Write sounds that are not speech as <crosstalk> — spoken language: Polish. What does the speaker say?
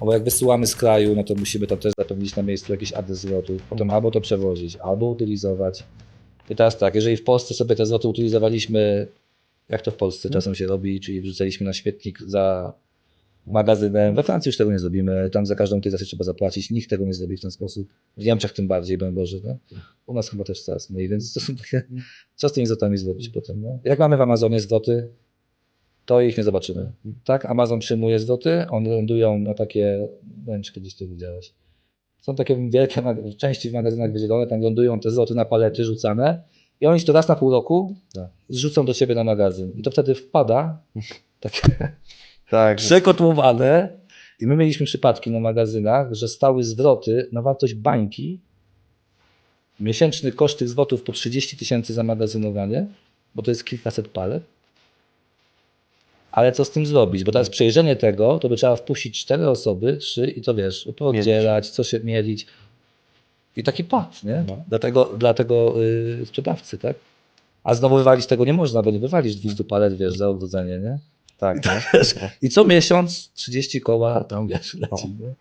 Bo jak wysyłamy z kraju, no to musimy tam też zapewnić na miejscu jakiś adres zwrotu. Potem albo to przewozić, albo utylizować. I teraz tak, jeżeli w Polsce sobie te zwroty utylizowaliśmy, jak to w Polsce czasem się robi, czyli wrzucaliśmy na śmietnik za magazynem. We Francji już tego nie zrobimy, tam za każdą utylizację trzeba zapłacić, nikt tego nie zrobi w ten sposób. W Niemczech tym bardziej, broń Boże. No? U nas chyba też coraz mniej, więc to są takie, co z tymi zwrotami zrobić potem. No? Jak mamy w Amazonie zwroty, to ich nie zobaczymy. Tak, Amazon przyjmuje zwroty, one lądują na takie, nie wiem czy kiedyś to widziałeś, są takie wielkie części w magazynach wydzielone, tam lądują te zwroty na palety rzucane i oni to raz na pół roku Tak. zrzucą do ciebie na magazyn. I to wtedy wpada <laughs> takie Tak, przekotłowane. I my mieliśmy przypadki na magazynach, że stały zwroty na wartość bańki. Miesięczny koszt tych zwrotów po 30 tysięcy za magazynowanie, bo to jest kilkaset palet. Ale co z tym zrobić? Bo teraz przejrzenie tego, to by trzeba wpuścić cztery osoby, trzy i to wiesz, podzielać, co się mielić. I taki pad, nie? No. Dlatego, dlatego yy, sprzedawcy, tak? A znowu wywalić tego nie można, bo nie wywalisz 200 palet, wiesz, za odrodzenie, nie? tak, no. I co miesiąc 30 koła tam wiesz, leci, nie?